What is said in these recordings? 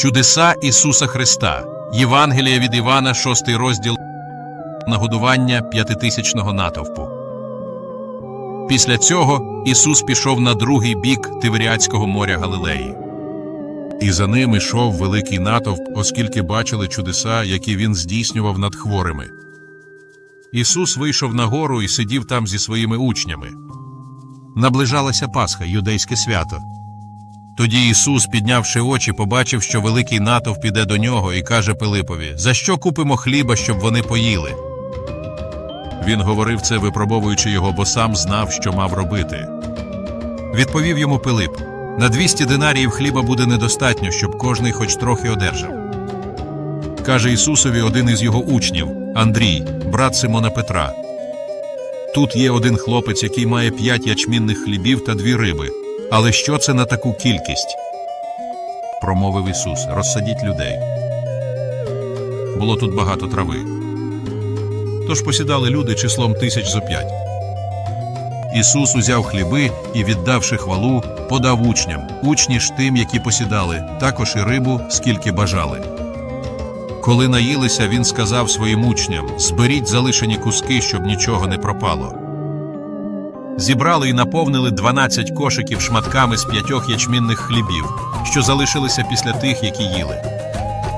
Чудеса Ісуса Христа. Євангелія від Івана, 6 розділ нагодування п'ятитисячного натовпу. Після цього Ісус пішов на другий бік Тиверіадського моря Галилеї. І за ним ішов великий натовп, оскільки бачили чудеса, які він здійснював над хворими. Ісус вийшов на гору і сидів там зі своїми учнями. Наближалася Пасха, юдейське свято. Тоді Ісус, піднявши очі, побачив, що великий натовп іде до нього і каже Пилипові: За що купимо хліба, щоб вони поїли? Він говорив це, випробовуючи його, бо сам знав, що мав робити. Відповів йому Пилип: на 200 динаріїв хліба буде недостатньо, щоб кожний хоч трохи одержав. Каже Ісусові один із його учнів Андрій, брат Симона Петра. Тут є один хлопець, який має п'ять ячмінних хлібів та дві риби. Але що це на таку кількість? Промовив Ісус, розсадіть людей. Було тут багато трави. Тож посідали люди числом тисяч зо п'ять. Ісус узяв хліби і, віддавши хвалу, подав учням, учні ж тим, які посідали, також і рибу, скільки бажали. Коли наїлися, він сказав своїм учням: Зберіть залишені куски, щоб нічого не пропало. Зібрали і наповнили 12 кошиків шматками з п'ятьох ячмінних хлібів, що залишилися після тих, які їли.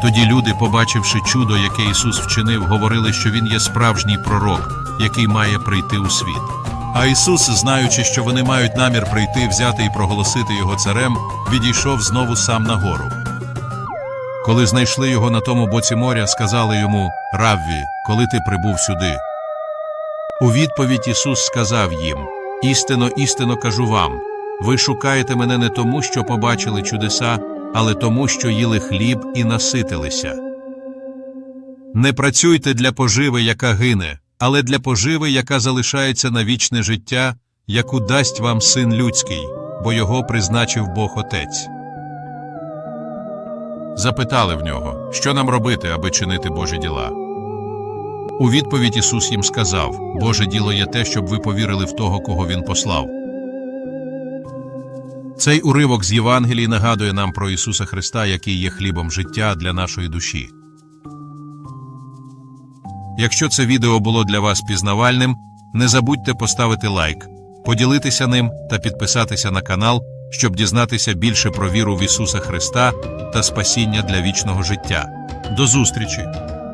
Тоді люди, побачивши чудо, яке Ісус вчинив, говорили, що Він є справжній пророк, який має прийти у світ. А Ісус, знаючи, що вони мають намір прийти, взяти і проголосити його царем, відійшов знову сам на гору. Коли знайшли його на тому боці моря, сказали йому Равві, коли ти прибув сюди. У відповідь Ісус сказав їм: Істинно, істинно кажу вам, ви шукаєте мене не тому, що побачили чудеса, але тому, що їли хліб і наситилися. Не працюйте для поживи, яка гине, але для поживи, яка залишається на вічне життя, яку дасть вам син людський, бо його призначив Бог Отець. Запитали в нього, що нам робити, аби чинити Божі діла. У відповідь Ісус їм сказав: Боже діло є те, щоб ви повірили в того, кого Він послав. Цей уривок з Євангелії нагадує нам про Ісуса Христа, який є хлібом життя для нашої душі. Якщо це відео було для вас пізнавальним, не забудьте поставити лайк, поділитися ним та підписатися на канал, щоб дізнатися більше про віру в Ісуса Христа та спасіння для вічного життя. До зустрічі!